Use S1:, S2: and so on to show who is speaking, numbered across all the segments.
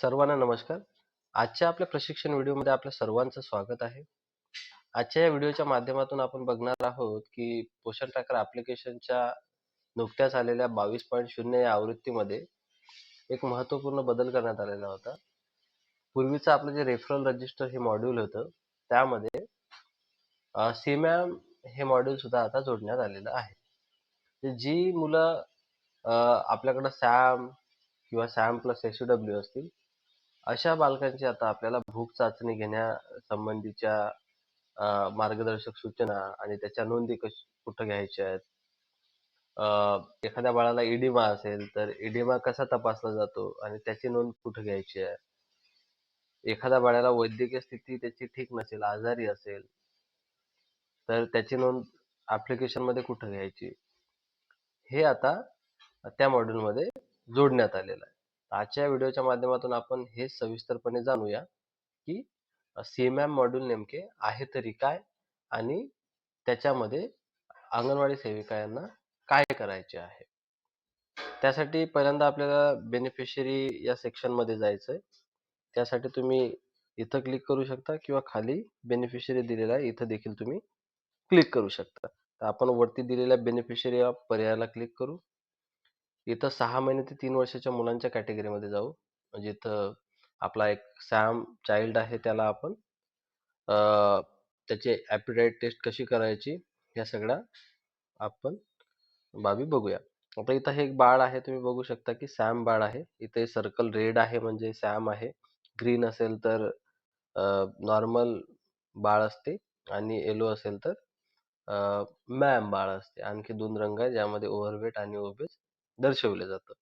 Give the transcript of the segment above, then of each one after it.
S1: सर्वांना नमस्कार. आजच्या आपल्या प्रशिक्षण व्हिडिओमध्ये आपल्या सर्वांचं स्वागत आहे. आजच्या या व्हिडिओच्या माध्यमातून आपण बघणार आहोत, की पोषण ट्रॅकर ॲप्लिकेशनच्या नुकत्याच आलेल्या 22.0 या आवृत्तीमध्ये एक महत्त्वपूर्ण बदल करण्यात आलेला होता. पूर्वीचं आपलं जे रेफरल रजिस्टर हे मॉड्यूल होतं, त्यामध्ये सीमॅम हे मॉड्यूल सुद्धा आता जोडण्यात आलेलं आहे. जी मुलं आपल्याकडं सॅम किंवा सॅम प्लस एस-यू-डब्ल्यू असतील, अशा बालकांची आता आपल्याला भूक चाचणी घेण्यासंबंधीच्या अ, मार्गदर्शक सूचना आणि त्याच्या नोंदी कश कुठं घ्यायच्या आहेत. अ, एखाद्या बाळाला इडिमा असेल, तर इडिमा कसा तपासला जातो आणि त्याची नोंद कुठं घ्यायची आहे. एखाद्या बाळाला वैद्यकीय स्थिती त्याची ठीक नसेल, आजारी असेल, तर त्याची नोंद ॲप्लिकेशनमध्ये कुठं घ्यायची. हे आता त्या मॉड्यूलमध्ये जोडण्यात आलेलं आहे. आजच्या व्हिडिओच्या माध्यमातून आपण हे सविस्तरपणे जाणूया, की सीमॅम मॉड्यूल नेमके आहे तरी काय? आणि त्याच्यामध्ये अंगणवाडी सेविका यांना काय करायचे आहे? त्यासाठी पहिल्यांदा आपल्याला बेनिफिशियरी या सेक्शनमध्ये जायचंय. त्यासाठी तुम्ही इथं क्लिक करू शकता किंवा खाली बेनिफिशियरी दिलेला आहे, इथं देखील तुम्ही क्लिक करू शकता. तर आपण वरती दिलेल्या बेनिफिशियरी या पर्यायाला क्लिक करू. इथं 6 महिने ते 3 वर्षाच्या मुलांच्या कॅटेगरीमध्ये जाऊ. म्हणजे इथं आपला एक सॅम चाइल्ड आहे त्याला आपण अ, त्याची ॲपिटाइट टेस्ट कशी करायची, ह्या सगळ्या आपण बाबी बघूया. आता इथं हे एक बाळ आहे, तुम्ही बघू शकता की सॅम बाळ आहे. इथे सर्कल रेड आहे म्हणजे सॅम आहे. ग्रीन असेल तर नॉर्मल बाळ असते आणि येलो असेल तर अ, मॅम बाळ असते. आणखी दोन रंग आहेत ज्यामध्ये ओव्हरवेट आणि ओबेस दर्शवलं जातं.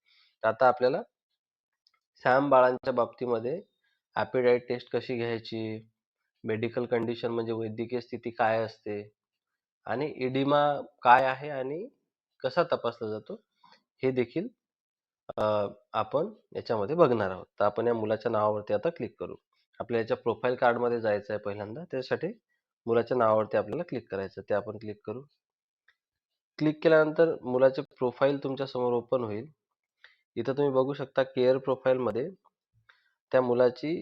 S1: तर आता आपल्याला सॅम बाळांच्या बाबतीमध्ये ॲपिडाईट टेस्ट कशी घ्यायची, मेडिकल कंडिशन म्हणजे वैद्यकीय स्थिती काय असते आणि इडिमा काय आहे आणि कसा तपासला जातो, हे देखील आपण याच्यामध्ये बघणार आहोत. तर आपण या मुलाच्या नावावरती आता क्लिक करू. आपल्या याच्या प्रोफाईल कार्डमध्ये जायचं आहे पहिल्यांदा. त्यासाठी मुलाच्या नावावरती आपल्याला क्लिक करायचं. ते आपण क्लिक करू. क्लिक केल्यानंतर मुलाचे प्रोफाईल तुमच्यासमोर ओपन होईल. इथं तुम्ही बघू शकता केअर प्रोफाईलमध्ये त्या मुलाची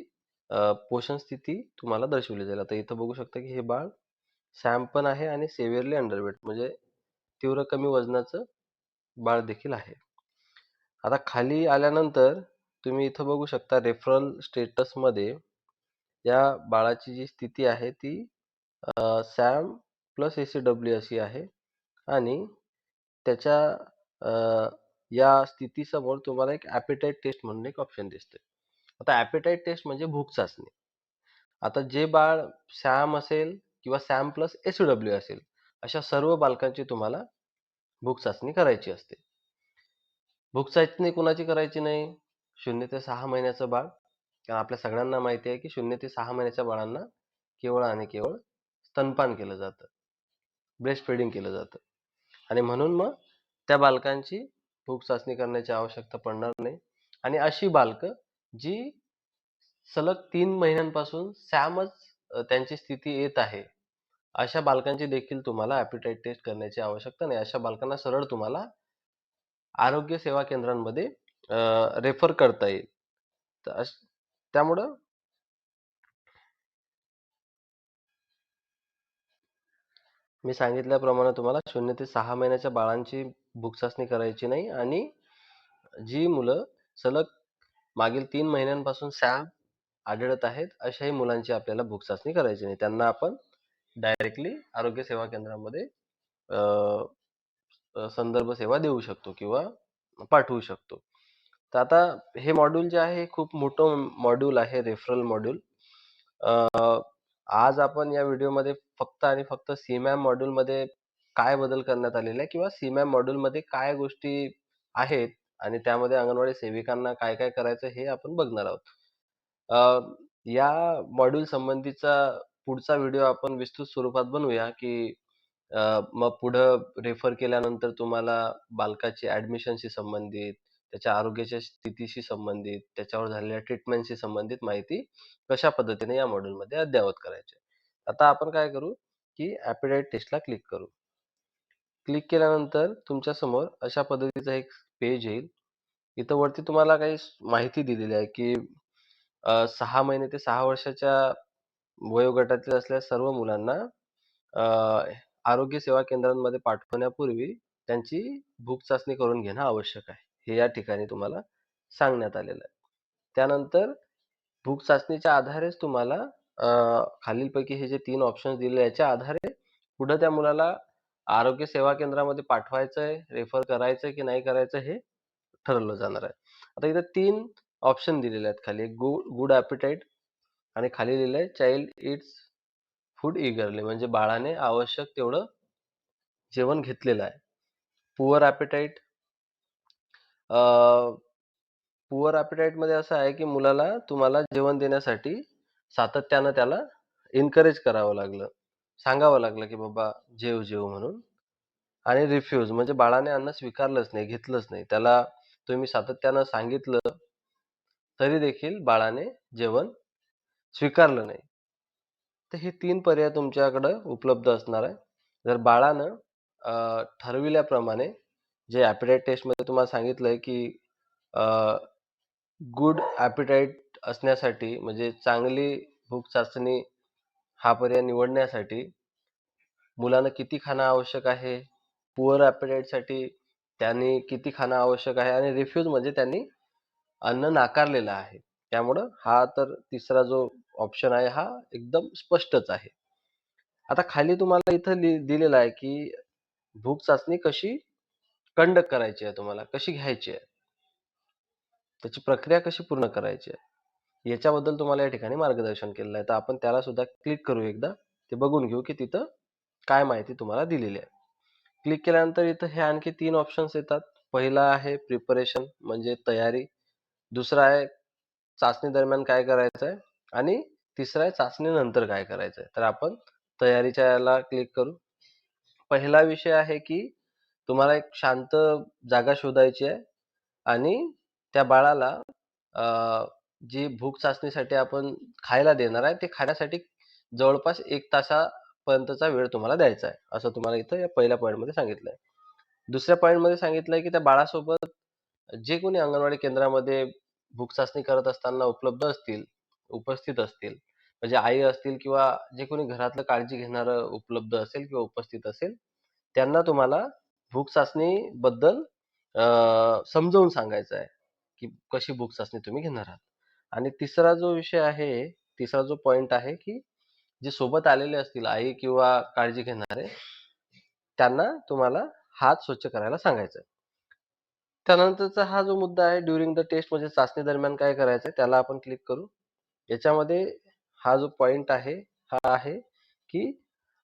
S1: पोषण स्थिती तुम्हाला दर्शवली जाईल. आता इथं बघू शकता की हे बाळ सॅम पण आहे आणि सेव्हिअरली अंडरवेट म्हणजे तीव्र कमी वजनाचं बाळ देखील आहे. आता खाली आल्यानंतर तुम्ही इथं बघू शकता रेफरल स्टेटसमध्ये या बाळाची जी स्थिती आहे ती SAM plus A C W अशी आहे आणि त्याच्या अ, या स्थितीसमोर तुम्हाला एक ॲपिटाइट टेस्ट म्हणून एक ऑप्शन दिसते आता ॲपिटाइट टेस्ट म्हणजे भूक चाचणी. आता जे बाळ सॅम असेल किंवा सॅम प्लस एस डब्ल्यू असेल, अशा सर्व बालकांची तुम्हाला भूक चाचणी करायची असते. भूक चाचणी कुणाची करायची नाही? 0 ते 6 महिन्याचं बाळ. कारण आपल्या सगळ्यांना माहिती आहे की 0 ते 6 महिन्याच्या बाळांना केवळ आणि केवळ स्तनपान केलं जातं. ब्रेस्ट फीडिंग केलं जातं. आणि म्हणून मग त्या बालकांची भूक चाचणी करण्याची आवश्यकता पडणार नाही. आणि अशी बालकं जी सलग तीन महिन्यांपासून सॅमच त्यांची स्थिती येत आहे. अशा बालकांची देखील तुम्हाला ॲपिटाइट टेस्ट करण्याची आवश्यकता नाही. अशा बालकांना सरळ तुम्हाला आरोग्य सेवा केंद्रांमध्ये रेफर करता येईल. त्यामुळं मी सांगितल्याप्रमाणे तुम्हाला शून्य ते सहा महिन्याच्या बाळांची भूक चाचणी करायची नाही आणि जी मुलं सलग मागील तीन महिन्यांपासून सॅम आढळत आहेत, अशाही मुलांची आपल्याला भूक चाचणी करायची नाही. त्यांना आपण डायरेक्टली आरोग्य सेवा केंद्रामध्ये संदर्भ सेवा देऊ शकतो किंवा पाठवू शकतो. तर आता हे मॉड्यूल जे आहे, खूप मोठं मॉड्यूल आहे, रेफरल मॉड्यूल. आज आपण या व्हिडिओमध्ये फक्त आणि फक्त सीमॅम मॉड्यूलमध्ये काय बदल करण्यात आलेले आहे किंवा सीमॅम मॉड्यूलमध्ये काय गोष्टी आहेत आणि त्यामध्ये अंगणवाडी सेविकांना काय-काय करायचं हे आपण बघणार आहोत. या मॉड्यूल संबंधीचा पुढचा व्हिडिओ आपण विस्तृत स्वरूपात बनवूया, की मग पुढं रेफर केल्यानंतर तुम्हाला बालकाची ॲडमिशनशी संबंधित, त्याच्या आरोग्याच्या स्थितीशी संबंधित, त्याच्यावर झालेल्या ट्रीटमेंटशी संबंधित माहिती कशा पद्धतीने या मॉड्यूलमध्ये अद्ययावत करायची. आता आपण काय करू, की ॲपिडाईट टेस्टला क्लिक करू. क्लिक केल्यानंतर तुमच्यासमोर अशा पद्धतीचं एक पेज येईल. इथं वरती तुम्हाला काही माहिती दिलेली आहे, की सहा महिने ते सहा वर्षाच्या वयोगटातील असलेल्या सर्व मुलांना आरोग्य सेवा केंद्रांमध्ये पाठवण्यापूर्वी त्यांची भूक चाचणी करून घेणं आवश्यक आहे. हे या ठिकाणी तुम्हाला सांगण्यात आलेलं आहे. त्यानंतर भूक चाचणीच्या आधारेच तुम्हाला खालीलपैकी हे जे तीन ऑप्शन्स दिले याच्या आधारे पुढे त्या मुलाला आरोग्य सेवा केंद्रामध्ये पाठवायचंय, रेफर करायचंय की नाही करायचं हे ठरवलं जाणार आहे. आता इथे तीन ऑप्शन दिलेले आहेत खाली. गु गुड ॲपेटाइट आणि खाली लिहिलंय चाइल्ड इट्स फूड इगरली म्हणजे बाळाने आवश्यक तेवढं जेवण घेतलेलं आहे. पुअर ॲपेटाइट पुअर ॲपेटाइटमध्ये असं आहे की मुलाला तुम्हाला जेवण देण्यासाठी सातत्यानं त्याला एनकरेज करावं लागलं. सांगावं लागलं की बाबा जेव, जेव म्हणून. आणि रिफ्यूज म्हणजे बाळाने अन्न स्वीकारलंच नाही, घेतलंच नाही. त्याला तुम्ही सातत्यानं सांगितलं तरी देखील बाळाने जेवण स्वीकारलं नाही. तर हे तीन पर्याय तुमच्याकडं उपलब्ध असणार आहे. जर बाळानं ठरविल्याप्रमाणे जे ॲपेटाइट टेस्टमध्ये तुम्हाला सांगितलंय की गुड ॲपेटाइट असण्यासाठी म्हणजे चांगली भूक चाचणी हा पर्याय निवडण्यासाठी मुलांना किती खाणं आवश्यक आहे? पुअर ॲपेटाइटसाठी त्यांनी किती खाणं आवश्यक आहे? आणि रिफ्यूज म्हणजे त्यांनी अन्न नाकारलेलं आहे. त्यामुळं हा तर तिसरा जो ऑप्शन आहे हा एकदम स्पष्टच आहे. आता खाली तुम्हाला इथं लि दिलेलं आहे की भूक चाचणी कशी कंडक्ट करायची आहे तुम्हाला, कशी घ्यायची आहे? त्याची प्रक्रिया कशी पूर्ण करायची आहे? याच्याबद्दल तुम्हाला या ठिकाणी मार्गदर्शन केलेलं आहे. तर आपण त्याला सुद्धा क्लिक करू एकदा. ते बघून घेऊ की तिथं काय माहिती तुम्हाला दिलेली आहे. क्लिक केल्यानंतर इथं हे आणखी तीन ऑप्शन्स येतात. पहिला आहे प्रिपरेशन म्हणजे तयारी. दुसरा आहे चाचणी दरम्यान काय करायचं आहे आणि तिसरा आहे चाचणीनंतर काय करायचं आहे. तर आपण तयारीच्या याला क्लिक करू. पहिला विषय आहे की तुम्हाला एक शांत जागा शोधायची आहे आणि त्या बाळाला अ, जी भूक चाचणीसाठी आपण खायला देणार आहे, ते खाण्यासाठी जवळपास एक तासापर्यंतचा वेळ तुम्हाला द्यायचा आहे. असं तुम्हाला इथं या पहिल्या पॉइंटमध्ये सांगितलंय. दुसऱ्या पॉइंटमध्ये सांगितलंय की त्या बाळासोबत जे कोणी अंगणवाडी केंद्रामध्ये भूक चाचणी करत असताना उपलब्ध असतील, उपस्थित असतील, म्हणजे आई असतील किंवा जे कोणी घरातलं काळजी घेणारं उपलब्ध असेल किंवा उपस्थित असेल, त्यांना तुम्हाला भूक चाचणीबद्दल समजावून सांगायचं आहे, की कशी भूक चाचणी तुम्ही घेणार आहात. आणि तिसरा जो विषय आहे, तिसरा जो पॉइंट आहे की जे सोबत आलेले असतील आई किंवा काळजी घेणारे, त्यांना तुम्हाला हात स्वच्छ करायला सांगायचं आहे. त्यानंतरचा हा जो मुद्दा आहे ड्युरिंग द टेस्ट म्हणजे चाचणी दरम्यान काय करायचं आहे, त्याला आपण क्लिक करू. याच्यामध्ये हा जो पॉइंट आहे, हा आहे की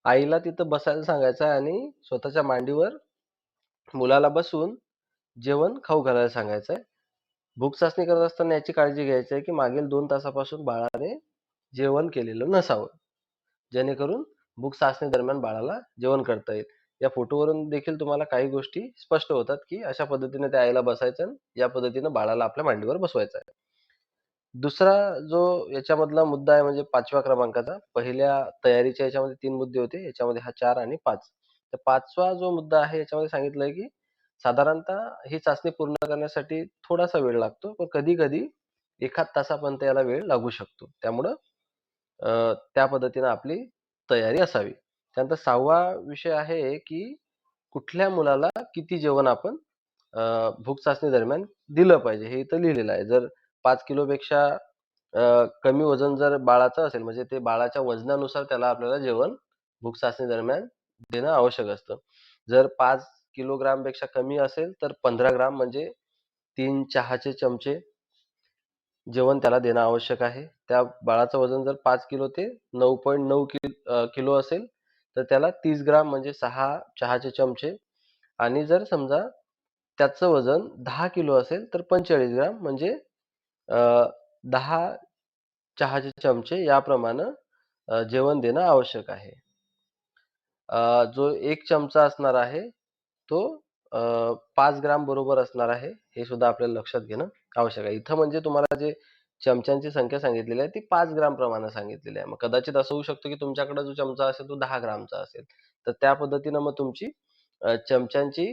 S1: आईला तिथं बसायला सांगायचं आहे आणि स्वतःच्या मांडीवर मुलाला बसवून जेवण खाऊ घालायला सांगायचं आहे. भूक चाचणी करत असताना याची काळजी घ्यायची आहे की मागील दोन तासापासून बाळाने जेवण केलेलं नसावं. जेणेकरून भूक चाचणी दरम्यान बाळाला जेवण करता येईल. या फोटोवरून देखील तुम्हाला काही गोष्टी स्पष्ट होतात की अशा पद्धतीने त्या आईला बसायचं आणि या पद्धतीनं बाळाला आपल्या मांडीवर बसवायचं आहे. दुसरा जो याच्यामधला मुद्दा आहे म्हणजे पाचव्या क्रमांकाचा. पहिल्या तयारीच्या याच्यामध्ये तीन मुद्दे होते. याच्यामध्ये हा चार आणि पाच तर पाचवा जो मुद्दा आहे याच्यामध्ये सांगितलंय की साधारणतः ही चाचणी पूर्ण करण्यासाठी थोडासा वेळ लागतो. पण कधी-कधी एखाद तासापर्यंत याला वेळ लागू शकतो. त्यामुळं त्या पद्धतीनं आपली तयारी असावी. त्यानंतर सहावा विषय आहे की कुठल्या मुलाला किती जेवण आपण भूक चाचणी दरम्यान दिलं पाहिजे, हे इथं लिहिलेलं आहे. जर पाच किलोपेक्षा कमी वजन जर बाळाचं असेल, म्हणजे ते बाळाच्या वजनानुसार त्याला आपल्याला जेवण भूक चाचणी दरम्यान देणं आवश्यक असतं. जर पाच किलोग्रामपेक्षा कमी असेल, तर 15 ग्राम म्हणजे तीन चहाचे चमचे जेवण त्याला देणं आवश्यक आहे. त्या बाळाचं वजन जर पाच किलो ते नऊ पॉईंट नऊ किलो असेल, तर त्याला तीस ग्राम म्हणजे सहा चहाचे चमचे आणि जर समजा त्याचं वजन दहा किलो असेल, तर 45 ग्राम म्हणजे दहा चहाचे चमचे याप्रमाणे जेवण देणं आवश्यक आहे. जो एक चमचा असणार आहे, तो पाच ग्राम बरोबर असणार आहे. हे सुद्धा आपल्याला लक्षात घेणं आवश्यक आहे. इथं म्हणजे तुम्हाला जे चमच्यांची संख्या सांगितलेली आहे, ती पाच ग्राम प्रमाणे सांगितलेली आहे. मग कदाचित असं होऊ शकतं की तुमच्याकडे जो चमचा असेल, तो दहा ग्रामचा असेल. तर त्या पद्धतीनं मग तुमची चमच्यांची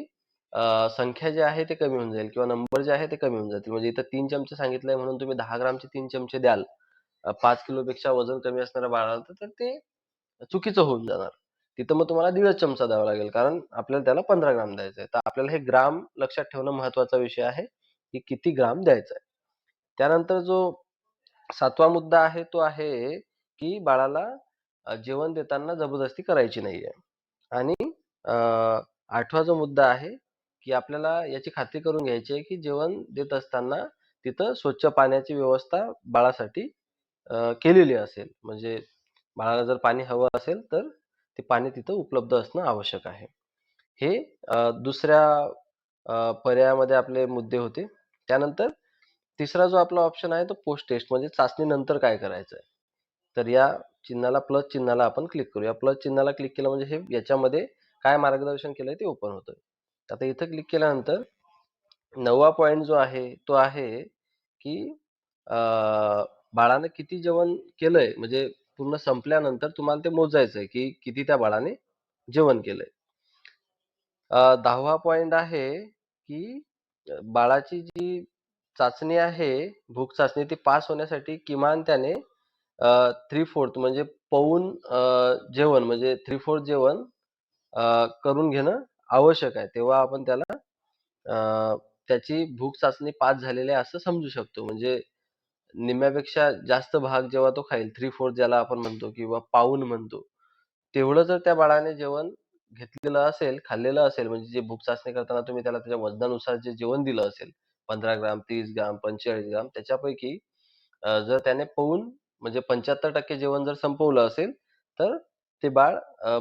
S1: संख्या जी आहे ते कमी होऊन जाईल किंवा नंबर जे आहे ते कमी होऊन जातील. म्हणजे इथं तीन चमचे सांगितले म्हणून तुम्ही दहा ग्रामचे तीन चमचे द्याल, पाच किलोपेक्षा वजन कमी असणाऱ्या बाळाला तर ते चुकीचं होऊन जाणार. तिथं मग तुम्हाला दीडच चमचा द्यावा लागेल कारण आपल्याला त्याला 15 ग्राम द्यायचं आहे. तर आपल्याला हे ग्राम लक्षात ठेवणं महत्त्वाचा विषय आहे, की किती ग्राम द्यायचा आहे. त्यानंतर जो सातवा मुद्दा आहे तो आहे, की बाळाला जेवण देताना जबरदस्ती करायची नाहीये. आणि आठवा जो मुद्दा आहे, की आपल्याला याची खात्री करून घ्यायची आहे, की जेवण देत असताना तिथं स्वच्छ पाण्याची व्यवस्था बाळासाठी केलेली असेल. म्हणजे बाळाला जर पाणी हवं असेल, तर ते पाणी तिथं उपलब्ध असणं आवश्यक आहे. हे दुसऱ्या पर्यायामध्ये आपले मुद्दे होते. त्यानंतर तिसरा जो आपला ऑप्शन आहे तो पोस्ट टेस्ट म्हणजे चाचणीनंतर काय करायचं आहे. तर या चिन्हाला प्लस चिन्हाला आपण क्लिक करू. या प्लस चिन्हाला क्लिक केलं म्हणजे हे याच्यामध्ये काय मार्गदर्शन केलंय ते ओपन होतं. आता इथं क्लिक केल्यानंतर नववा पॉइंट जो आहे तो आहे, की बाळानं किती जेवण केलंय म्हणजे पूर्ण संपल्यानंतर तुम्हाला ते मोजायचं आहे, की किती त्या बाळाने जेवण केलंय. दहावा पॉइंट आहे, की बाळाची जी चाचणी आहे, भूक चाचणी ती पास होण्यासाठी किमान त्याने थ्री फोर्थ म्हणजे पौन जेवण म्हणजे 3/4 जेवण करून घेणं आवश्यक आहे. तेव्हा आपण त्याला त्याची भूक चाचणी पास झालेली आहे असं समजू शकतो. म्हणजे निम्म्यापेक्षा जास्त भाग जेव्हा तो खाईल 3/4 ज्याला आपण म्हणतो किंवा पाऊण म्हणतो. तेवढं जर त्या बाळाने जेवण घेतलेलं असेल, खाल्लेलं असेल म्हणजे जे भूक चाचणी करताना तुम्ही त्याला त्याच्या वजनानुसार जे जेवण दिलं असेल 15 ग्राम, तीस ग्राम, 45 ग्राम त्याच्यापैकी जर त्याने पौन म्हणजे 75% जेवण जर संपवलं असेल, तर ते बाळ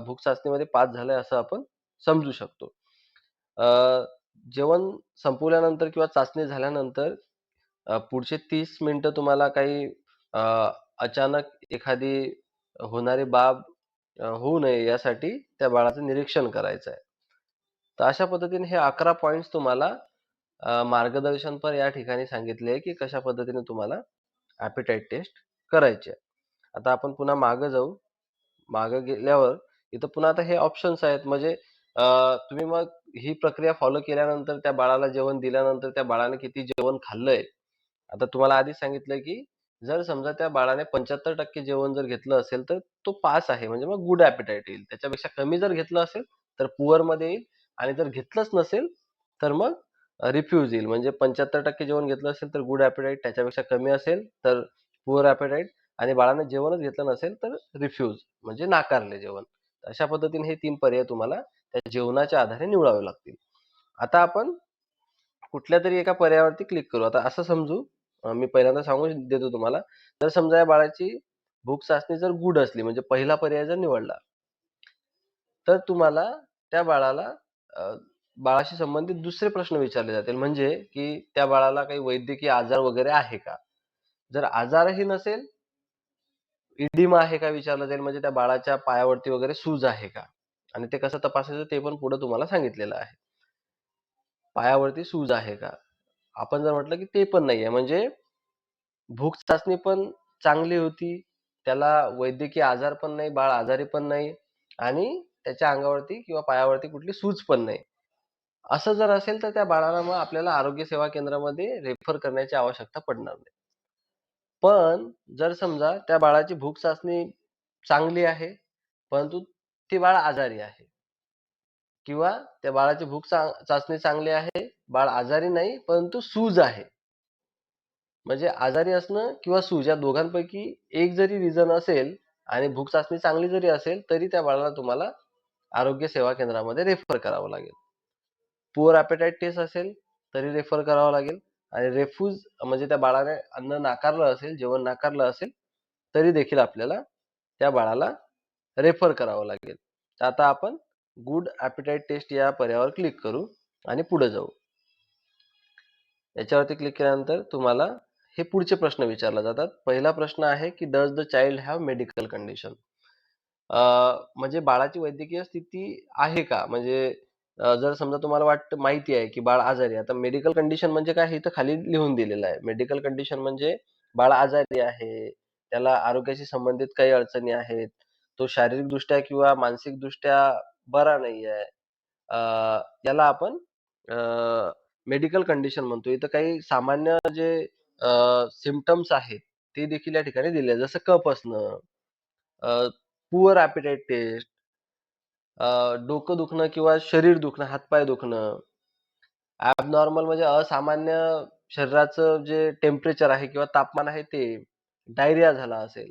S1: भूक चाचणीमध्ये पास झालंय असं आपण समजू शकतो. जेवण संपवल्यानंतर किंवा चाचणी झाल्यानंतर अ, पुढचे 30 मिनिटं तुम्हाला काही अ, अचानक एखादी होणारी बाब अ, होऊ नये यासाठी त्या बाळाचं निरीक्षण करायचं आहे. तर अशा पद्धतीने हे 11 पॉईंट्स तुम्हाला अ, मार्गदर्शनपर या ठिकाणी सांगितले आहे, की कशा पद्धतीने तुम्हाला ॲपेटाइट टेस्ट करायची आहे. आता आपण पुन्हा मागं जाऊ. मागं गेल्यावर इथं पुन्हा आता हे ऑप्शन्स आहेत म्हणजे अ, तुम्ही मग ही प्रक्रिया फॉलो केल्यानंतर त्या बाळाला जेवण दिल्यानंतर त्या बाळाने किती जेवण खाल्लंय. आता तुम्हाला आधीच सांगितलं की जर समजा त्या बाळाने 75% जेवण जर घेतलं असेल, तर तो पास आहे म्हणजे मग गुड ॲपेटाइट येईल. त्याच्यापेक्षा कमी जर घेतलं असेल, तर पुअरमध्ये येईल आणि जर घेतलंच नसेल, तर मग रिफ्यूज येईल. म्हणजे 75% जेवण घेतलं असेल, तर गुड ॲपेटाइट त्याच्यापेक्षा कमी असेल, तर पुअर ॲपेटाइट आणि बाळाने जेवणच घेतलं नसेल, तर रिफ्यूज म्हणजे नाकारले जेवण. अशा पद्धतीने हे तीन पर्याय तुम्हाला त्या जेवणाच्या आधारे निवडावे लागतील. आता आपण कुठल्या तरी एका पर्यायावरती क्लिक करू. आता असं समजू मी पहिल्यांदा सांगून देतो तुम्हाला. जर समजा या बाळाची भूक चाचणी जर गुड असली म्हणजे पहिला पर्याय जर निवडला, तर तुम्हाला त्या बाळाला बाळाशी संबंधित दुसरे प्रश्न विचारले जातील. म्हणजे की त्या बाळाला काही वैद्यकीय आजार वगैरे आहे का? जर आजारही नसेल, इडिमा आहे का विचारलं जाईल म्हणजे त्या बाळाच्या पायावरती वगैरे सूज आहे का? आणि ते कसं तपासायचं ते पण पुढे तुम्हाला सांगितलेलं आहे. पायावरती सूज आहे का? आपण जर म्हटलं की ते पण नाही आहे म्हणजे भूक चाचणी पण चांगली होती. त्याला वैद्यकीय आजार पण नाही, बाळ आजारी पण नाही आणि त्याच्या अंगावरती किंवा पायावरती कुठली सूज पण नाही. असं जर असेल तर त्या बाळाला मग आपल्याला आरोग्य सेवा केंद्रामध्ये रेफर करण्याची आवश्यकता पडणार नाही. पण जर समजा त्या बाळाची भूक चाचणी चांगली आहे, परंतु ते बाळ आजारी आहे किंवा त्या बाळाची भूक चाचणी चांगली आहे, बाळ आजारी नाही, परंतु सूज आहे. म्हणजे आजारी असणं किंवा सूज या दोघांपैकी एक जरी रिझन असेल आणि भूक चाचणी चांगली जरी असेल, तरी त्या बाळाला तुम्हाला आरोग्य सेवा केंद्रामध्ये रेफर करावं लागेल. पुअर ॲपेटाइट टेस्ट असेल, तरी रेफर करावं लागेल आणि रेफ्यूज म्हणजे त्या बाळाने अन्न नाकारलं असेल, जेवण नाकारलं असेल, तरी देखील आपल्याला त्या बाळाला रेफर करावं लागेल. आता आपण गुड ॲपिटाईट टेस्ट या पर्यायावर क्लिक करू आणि पुढे जाऊ. याच्यावरती क्लिक केल्यानंतर तुम्हाला हे पुढचे प्रश्न विचारले जातात. पहिला प्रश्न आहे, की does the child have medical condition? म्हणजे बाळाची वैद्यकीय स्थिती आहे का? म्हणजे जर समजा तुम्हाला वाटतं माहिती आहे, की बाळ आजारी आहे. आता मेडिकल कंडिशन म्हणजे काय हे तर खाली लिहून दिलेलं आहे. मेडिकल कंडिशन म्हणजे बाळ आजारी आहे, त्याला आरोग्याशी संबंधित काही अडचणी आहेत, तो शारीरिकदृष्ट्या किंवा मानसिकदृष्ट्या बरा नाही आहे. याला आपण मेडिकल कंडिशन म्हणतो. इथं काही सामान्य जे सिमटम्स आहेत, ते देखील या ठिकाणी दिले जसं कप असणं, पुअर ॲपेटाइट टेस्ट, डोकं दुखणं किंवा शरीर दुखणं, हातपाय दुखणं, ॲबनॉर्मल म्हणजे असामान्य शरीराचं जे टेम्परेचर आहे किंवा तापमान आहे ते, डायरिया झाला असेल,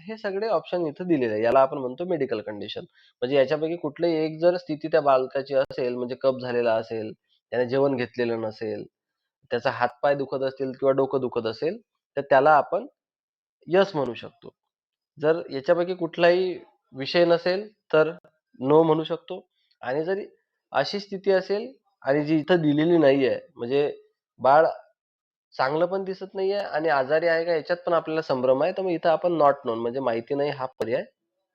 S1: हे सगळे ऑप्शन इथं दिलेले आहे. याला आपण म्हणतो मेडिकल कंडिशन. म्हणजे याच्यापैकी कुठलीही एक जर स्थिती त्या बालकाची असेल, म्हणजे कप झालेला असेल, त्याने जेवण घेतलेलं नसेल, त्याचा हातपाय दुखत असतील किंवा डोकं दुखत असेल, तर त्याला आपण यस म्हणू शकतो. जर याच्यापैकी कुठलाही विषय नसेल, तर नो म्हणू शकतो आणि जर अशी स्थिती असेल आणि जी इथं दिलेली नाहीये, म्हणजे बाळ चांगलं पण दिसत नाहीये आणि आजारी आहे का याच्यात पण आपल्याला संभ्रम आहे, तर मग इथं आपण नॉट नोन म्हणजे माहिती नाही हा पर्याय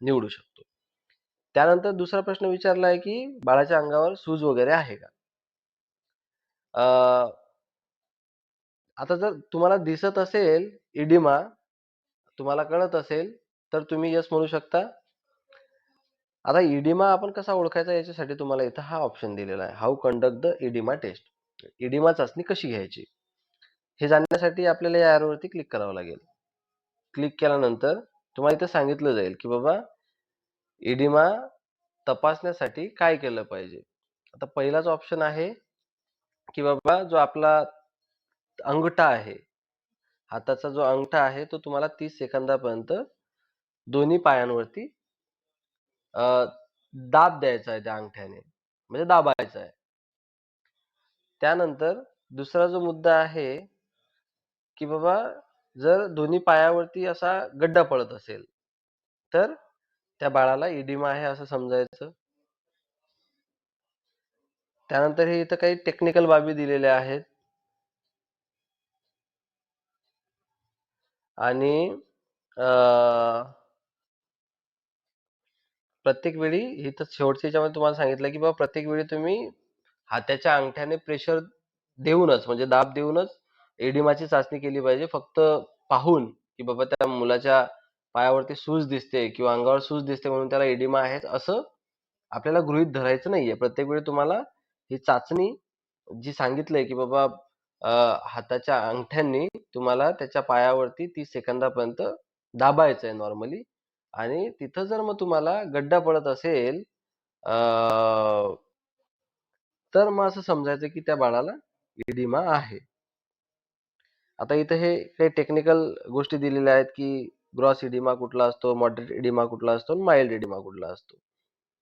S1: निवडू शकतो. त्यानंतर दुसरा प्रश्न विचारला आहे, की बाळाच्या अंगावर सूज वगैरे आहे का? आता जर तुम्हाला दिसत असेल इडिमा, तुम्हाला कळत असेल, तर तुम्ही यस म्हणू शकता. आता इडिमा आपण कसा ओळखायचा याच्यासाठी तुम्हाला इथं हा ऑप्शन दिलेला आहे. How conduct the oedema test. Oedema चाचणी कशी घ्यायची? हे जाणण्यासाठी आपल्याला या ॲरोवरती क्लिक करावं लागेल. क्लिक केल्यानंतर तुम्हाला इथं सांगितलं जाईल, की बाबा इडिमा तपासण्यासाठी काय केलं पाहिजे? आता पहिलाच ऑप्शन आहे, की बाबा जो आपला अंगठा आहे, हाताचा जो अंगठा आहे, तो तुम्हाला तीस सेकंदापर्यंत दोन्ही पायांवरती दाब द्यायचा आहे त्या अंगठ्याने, म्हणजे दाबायचा आहे. त्यानंतर दुसरा जो मुद्दा आहे, की बाबा जर दोन्ही पायावरती असा गड्डा पडत असेल, तर त्या बाळाला इडिमा आहे असं समजायचं. त्यानंतर हे इथं काही टेक्निकल बाबी दिलेल्या आहेत. आणि प्रत्येक वेळी इथं शेवटच्या याच्यामध्ये तुम्हाला सांगितलं, की बाबा प्रत्येक वेळी तुम्ही हाताच्या अंगठ्याने प्रेशर देऊनच म्हणजे दाब देऊनच एडिमाची चाचणी केली पाहिजे. फक्त पाहून, की बाबा त्या मुलाच्या पायावरती सूज दिसते किंवा अंगावर सूज दिसते म्हणून त्याला एडिमा आहे असं आपल्याला गृहीत धरायचं नाहीये. प्रत्येक वेळी तुम्हाला ही चाचणी जी सांगितलंय, की बाबा हाताच्या अंगठ्यांनी तुम्हाला त्याच्या पायावरती तीस सेकंदापर्यंत दाबायचं आहे नॉर्मली आणि तिथं जर मग तुम्हाला गड्डा पडत असेल तर मग असं समजायचं की त्या बाळाला इडिमा आहे. आता इथं हे काही टेक्निकल गोष्टी दिलेल्या आहेत, की ग्रॉस इडिमा कुठला असतो, मॉडरेट इडिमा कुठला असतो माइल्ड इडिमा कुठला असतो.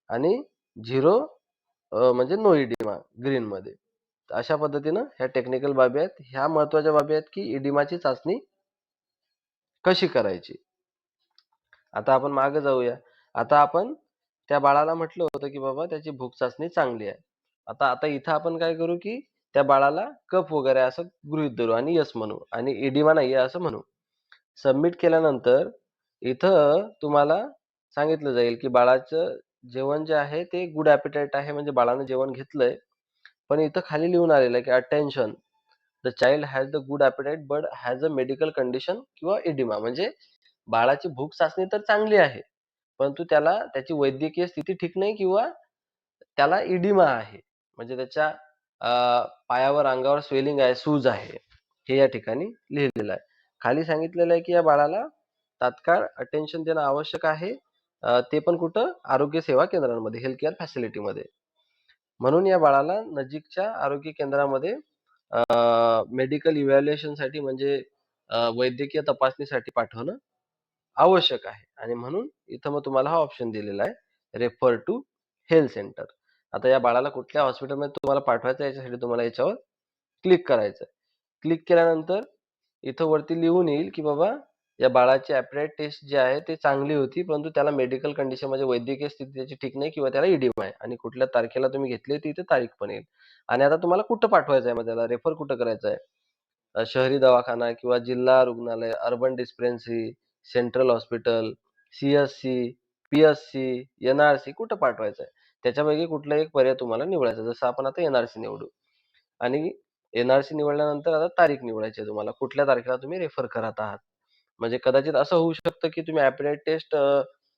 S1: आणि झिरो म्हणजे नो इडिमा ग्रीनमध्ये. अशा पद्धतीनं ह्या टेक्निकल बाबी आहेत. ह्या महत्त्वाच्या बाबी आहेत, की इडिमाची चाचणी कशी करायची? आता आपण मागे जाऊया. आता आपण त्या बाळाला म्हटलं होतं, की बाबा त्याची भूक चाचणी चांगली आहे. आता आता इथं आपण काय करू, की त्या बाळाला कफ वगैरे असं गृहित धरू आणि यस म्हणू आणि इडिमा नाहीये असं म्हणू. सबमिट केल्यानंतर इथं तुम्हाला सांगितलं जाईल, की बाळाचं जेवण जे आहे ते गुड ॲपिटाईट आहे म्हणजे बाळानं जेवण घेतलंय. पण इथं खाली लिहून आलेलं आहे, की attention the child has the good appetite but has a medical condition किंवा इडिमा म्हणजे बाळाची भूक चाचणी तर चांगली आहे. परंतु त्याला त्याची वैद्यकीय स्थिती ठीक नाही किंवा त्याला इडिमा आहे. म्हणजे त्याच्या पायावर, अंगावर स्वेलिंग आहे, सूज आहे. हे या ठिकाणी लिहिलेलं आहे. खाली सांगितलेलं आहे, की या बाळाला तात्काळ अटेन्शन देणं आवश्यक आहे. ते पण कुठं? आरोग्य सेवा केंद्रांमध्ये, हेल्थ केअर फॅसिलिटीमध्ये. म्हणून या बाळाला नजीकच्या आरोग्य केंद्रामध्ये मेडिकल इव्हॅल्युएशनसाठी म्हणजे वैद्यकीय तपासणीसाठी पाठवणं आवश्यक आहे आणि म्हणून इथं मग तुम्हाला हा ऑप्शन दिलेला आहे, रेफर टू हेल्थ सेंटर. आता या बाळाला कुठल्या हॉस्पिटलमध्ये तुम्हाला पाठवायचं याच्यासाठी तुम्हाला याच्यावर क्लिक करायचं क्लिक केल्यानंतर इथं वरती लिहून येईल, की बाबा या बाळाची ॲपेटाइट टेस्ट जी आहे ती चांगली होती, परंतु त्याला मेडिकल कंडिशन म्हणजे वैद्यकीय स्थिती त्याची ठीक नाही किंवा त्याला इडीम आहे आणि कुठल्या तारखेला तुम्ही घेतली ती इथे तारीख पण येईल. आणि आता तुम्हाला कुठं पाठवायचं आहे मग त्याला रेफर कुठं करायचं आहे? शहरी दवाखाना किंवा जिल्हा रुग्णालय, urban dispensary, central hospital, CSC, PSC, NRC कुठं पाठवायचं आहे? त्याच्यापैकी कुठला एक पर्याय तुम्हाला निवडायचा. जसं आपण आता एन-आर-सी निवडू आणि एन-आर-सी निवडल्यानंतर आता तारीख निवडायची आहे तुम्हाला. कुठल्या तारखेला तुम्ही रेफर करत आहात. म्हणजे कदाचित असं होऊ शकतं, की तुम्ही ॲपेटाइट टेस्ट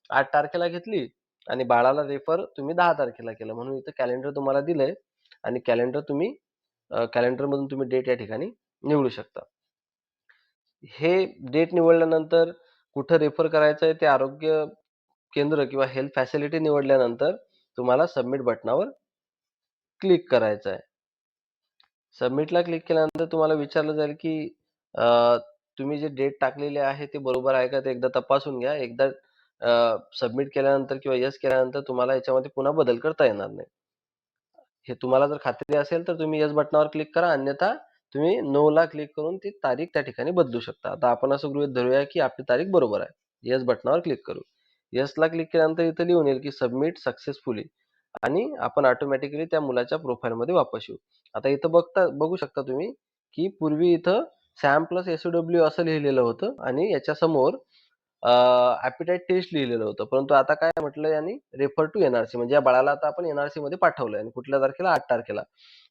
S1: आठ तारखेला घेतली आणि बाळाला रेफर तुम्ही दहा तारखेला केलं. म्हणून इथं कॅलेंडर तुम्हाला दिलंय आणि कॅलेंडर तुम्ही कॅलेंडरमधून तुम्ही डेट या ठिकाणी निवडू शकता. हे डेट निवडल्यानंतर कुठं रेफर करायचंय ते आरोग्य केंद्र किंवा हेल्थ फॅसिलिटी निवडल्यानंतर तुम्हाला सबमिट बटनावर क्लिक करायचं आहे. सबमिटला क्लिक केल्यानंतर तुम्हाला विचारलं जाईल, की तुम्ही जे डेट टाकलेले आहे ते बरोबर आहे का ते एकदा तपासून घ्या. एकदा सबमिट केल्यानंतर किंवा येस केल्यानंतर तुम्हाला याच्यामध्ये पुन्हा बदल करता येणार नाही. हे तुम्हाला जर खात्री असेल तर तुम्ही येस बटनावर क्लिक करा. अन्यथा तुम्ही नोला क्लिक करून ती तारीख त्या ठिकाणी बदलू शकता. आता आपण असं गृहीत धरूया, की आपली तारीख बरोबर आहे. येस बटनावर क्लिक करू. यसला क्लिक केल्यानंतर इथं लिहून येईल, की सबमिट सक्सेसफुली आणि आपण ऑटोमॅटिकली त्या मुलाच्या प्रोफाईलमध्ये वापस येऊ. आता इथं बघता बघू शकता तुम्ही, की पूर्वी इथं सॅम प्लस एस डब्ल्यू असं लिहिलेलं होतं आणि याच्यासमोर ॲपिटाईट टेस्ट लिहिलेलं होतं. परंतु आता काय म्हटलं यांनी रेफर टू एन-आर-सी म्हणजे या बाळाला आता आपण एन-आर-सीमध्ये पाठवलंय आणि कुठल्या तारखेला आठ तारखेला.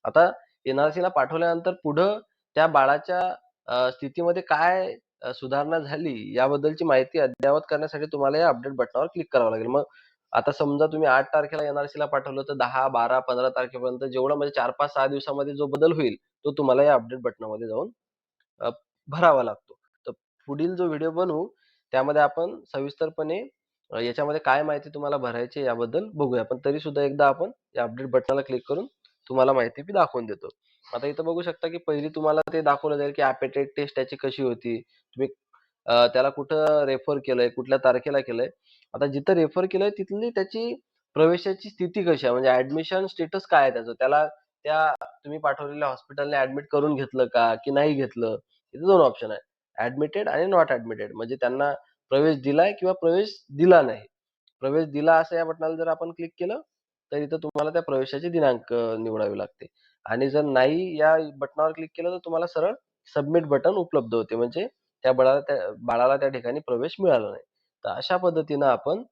S1: आता एन-आर-सीला पाठवल्यानंतर पुढं त्या बाळाच्या स्थितीमध्ये काय अ, सुधारणा झाली याबद्दलची माहिती अद्ययावत करण्यासाठी तुम्हाला या अपडेट बटनावर क्लिक करावं लागेल. मग आता समजा तुम्ही 8 तारखेला एन-आर-सीला पाठवलं तर 10, 12, 15 तारखेपर्यंत जेवढा म्हणजे 4, 5, 6 दिवसामध्ये जो बदल होईल, तो तुम्हाला या अपडेट बटनामध्ये जाऊन अ, भरावा लागतो. तर पुढील जो व्हिडिओ बनवू त्यामध्ये आपण सविस्तरपणे अ, याच्यामध्ये काय माहिती तुम्हाला भरायची आहे याबद्दल बघूया. पण तरीसुद्धा एकदा आपण या अपडेट बटनाला क्लिक करून तुम्हाला माहिती मी दाखवून देतो. आता इथं बघू शकता, की पहिली तुम्हाला ते दाखवलं जाईल, की ॲपेटाइट टेस्ट त्याची कशी होती. तुम्ही अ, त्याला कुठं रेफर केलंय, कुठल्या तारखेला केलंय. आता जिथं रेफर केलंय तिथली त्याची प्रवेशाची स्थिती कशी आहे, म्हणजे ॲडमिशन स्टेटस काय आहे त्याचं? त्याला त्या तुम्ही पाठवलेल्या हॉस्पिटलने ॲडमिट करून घेतलं का, की नाही घेतलं? इथे 2 ऑप्शन आहे. ॲडमिटेड आणि नॉट ॲडमिटेड म्हणजे त्यांना प्रवेश दिलाय किंवा प्रवेश दिला नाही. प्रवेश दिला असं या बटनाला जर आपण क्लिक केलं, तर इथं तुम्हाला त्या प्रवेशाचे दिनांक निवडावे लागते आणि जर नाही या बटनावर क्लिक केलं, तर तुम्हाला सरळ सबमिट बटन उपलब्ध होते. म्हणजे त्या बाळाला त्या बाळाला त्या ठिकाणी प्रवेश मिळाला नाही. तर अशा पद्धतीनं आपण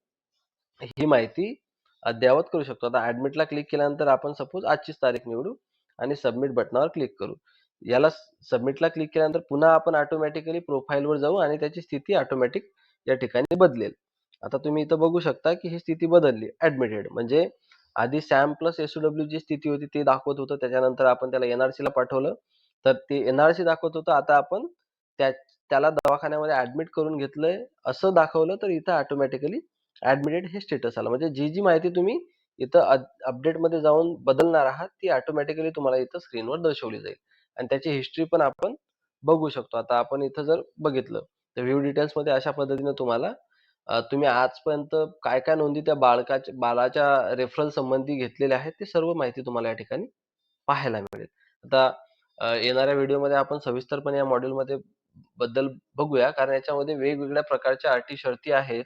S1: ही माहिती अद्ययावत करू शकतो. आता ऍडमिटला क्लिक केल्यानंतर आपण सपोज आजचीच तारीख निवडू आणि सबमिट बटनावर क्लिक करू. याला सबमिटला क्लिक केल्यानंतर पुन्हा आपण ऑटोमॅटिकली प्रोफाईलवर जाऊ आणि त्याची स्थिती ऑटोमॅटिक या ठिकाणी बदलेल. आता तुम्ही इथं बघू शकता, की ही स्थिती बदलली ऍडमिटेड म्हणजे आधी सॅम प्लस एस-ओ-डब्ल्यू जी स्थिती होती ती दाखवत होतं. त्याच्यानंतर आपण त्याला एन-आर-सीला पाठवलं, तर ते एन-आर-सी दाखवत होतं. आता आपण त्या त्याला दवाखान्यामध्ये ॲडमिट करून घेतलंय असं दाखवलं, तर इथं ऑटोमॅटिकली ॲडमिटेड हे स्टेटस आलं. म्हणजे जी, जी माहिती तुम्ही इथं अपडेटमध्ये जाऊन बदलणार आहात, ती ऑटोमॅटिकली तुम्हाला इथं स्क्रीनवर दर्शवली जाईल आणि त्याची हिस्ट्री पण आपण बघू शकतो. आता आपण इथं जर बघितलं, तर व्ह्यू डिटेल्समध्ये अशा पद्धतीने तुम्हाला अ, तुम्ही आजपर्यंत काय-काय नोंदी त्या बाळकाच्या बाळाच्या रेफरल संबंधी घेतलेल्या आहेत, ते सर्व माहिती तुम्हाला या ठिकाणी पाहायला मिळेल. आता अ, येणाऱ्या व्हिडिओमध्ये आपण सविस्तरपणे या मॉड्यूलमध्ये बद्दल बघूया. कारण याच्यामध्ये वेगवेगळ्या प्रकारच्या अटी, शर्ती आहेत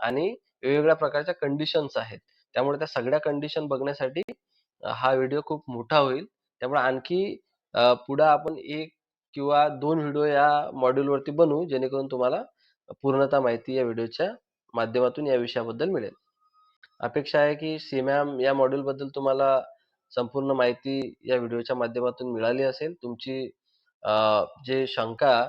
S1: आणि वेगवेगळ्या प्रकारच्या कंडिशन्स आहेत. त्यामुळे त्या सगळ्या कंडिशन बघण्यासाठी अ, हा व्हिडिओ खूप मोठा होईल. त्यामुळे आणखी अ, पुढं आपण 1 किंवा 2 व्हिडिओ या मॉड्यूलवरती बनवू, जेणेकरून तुम्हाला पूर्णतः माहिती या व्हिडिओच्या माध्यमातून या विषयाबद्दल मिळेल. अपेक्षा आहे, की सी-मॅम या मॉड्यूलबद्दल तुम्हाला संपूर्ण माहिती या व्हिडिओच्या माध्यमातून मिळाली असेल. तुमची जे शंका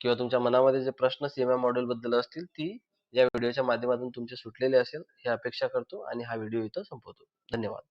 S1: किंवा तुमच्या मनामध्ये जे प्रश्न सी-मॅम मॉड्यूलबद्दल असतील, ती या व्हिडिओच्या माध्यमातून तुमचे सुटलेले असेल, ही अपेक्षा करतो आणि हा व्हिडिओ इथं संपवतो. धन्यवाद.